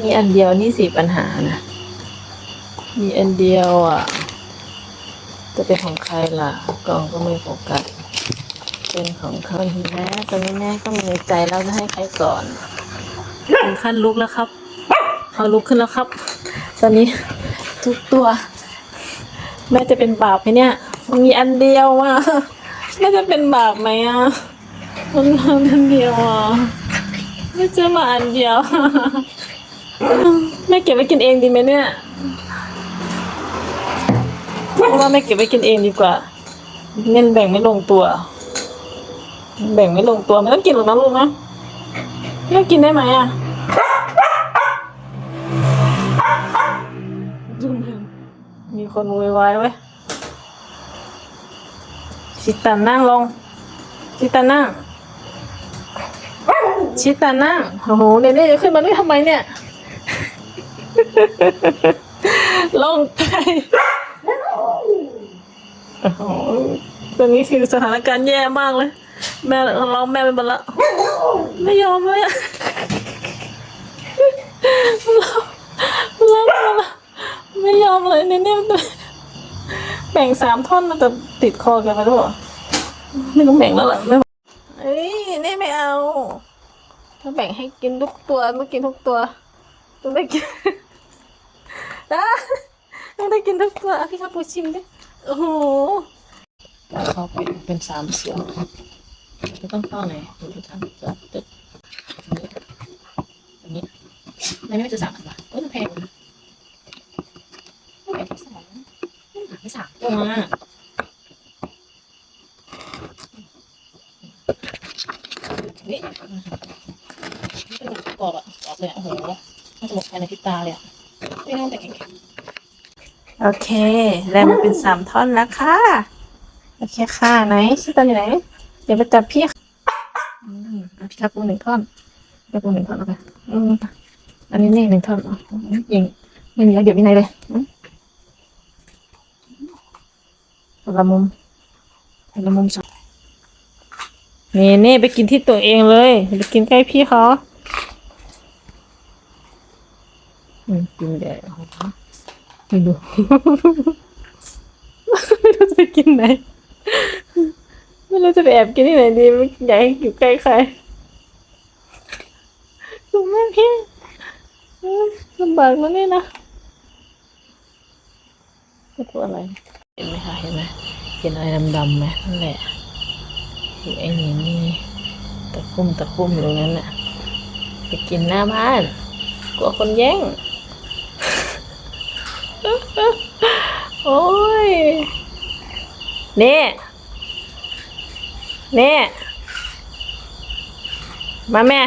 มีอันเดียวนี่สิปัญหานะ มีอันเดียวอะ จะเป็นของใครล่ะ กล่องก็ไม่โฟกัส เป็นของเขาอีแล้วตอนนี้แม่ก็มีในใจแล้วจะให้ใครก่อนถึงขั้นลุกแล้วครับเขาลุกขึ้นแล้วครับ ตอนนี้ทุกตัว แม่จะเป็นบาปไหมเนี่ย มีอันเดียวอะแม่จะเป็นบาปไหมอะมันทำอันเดียวอะ ไม่เจอมาอันเดียว แม่เก็บไว้กินเองดีไหมเนี่ยเพราะว่าแม่เก็บไว้กินเองดีกว่า เงินแบ่งไม่ลงตัว แบ่งไม่ลงตัวไม่ต้องกินหรอกนะลูกนะแม่กินได้ไหมอะมีคนโวยวายไว้ยชิตานั่งลงชิตานั่ง ชิตานั่งโอ้โหเนี่ยเนี่ยจะขึ้นมาด้วยทำไมเนี่ย ลงไปโอ้โหตอนนี้คือสถานการณ์แย่มากเลย แม่เราแม่ไปหมดละ ไม่ยอมเลยอะเราเราไม่ยอมเลยเนี่ยเนี่ยมันแบ่งสามท่อนมันจะติดคอกันไหมด้วยไม่ต้องแบ่งแล้วล่ะไม่เอ้ยนี่ไม่เอา ถ้าแบ่งให้กินทุกตัวต้องกินทุกตัวต้องได้กินต้องได้กินทุกตัวพี่ครับปูชิมดิโอ้โหเขาเป็นเป็นสามเสียงจะต้องเข้าไหนดูที่ท่านจะตึกอันนี้อันนี้ไม่จะสามอันวะเอ้ยแพงไม่แพงที่สองหาไปสามตัวนี่ กรอบอะกรอบเลยอะโอ้โหน่าจะหมดภายในพริบตาเลยอะไม่ต้องแต่แข็งๆโอเคแล้วมันเป็นสามท่อนแล้วค่ะ โอเคค่ะไหนชิตันอยู่ไหน เดี๋ยวไปจับพี่อืมอะพี่ครับปูหนึ่งท่อนพี่ครับปูหนึ่งท่อนเอาไปอืมอันนี้นี่หนึ่งท่อนอ๋อยิงไม่มีแล้วเดี๋ยววินัยเลยอืมคนละมุมคนละมุมสองนี่นี่ไปกินที่ตัวเองเลยอย่าไปกินใกล้พี่เขาอืม กินใหญ่โอ้โหไม่ดูไม่รู้จะไปกินไหน ไม่รู้จะไปแอบกินที่ไหนดีไม่อยากให้อยู่ใกล้ใครดูแม่พี่เอ้ยลำบากนะนี่นะนี่ตัวอะไร เห็นไหมคะเห็นไหมเห็นอะไรดำๆไหมนั่นแหละอยู่ไอ้นี่นี่ตะคุ่มตะคุ่มอยู่ตรงนั้นน่ะไปกินหน้าบ้านกลัวคนแย่ง โอ้ยนี่นี่มาแม่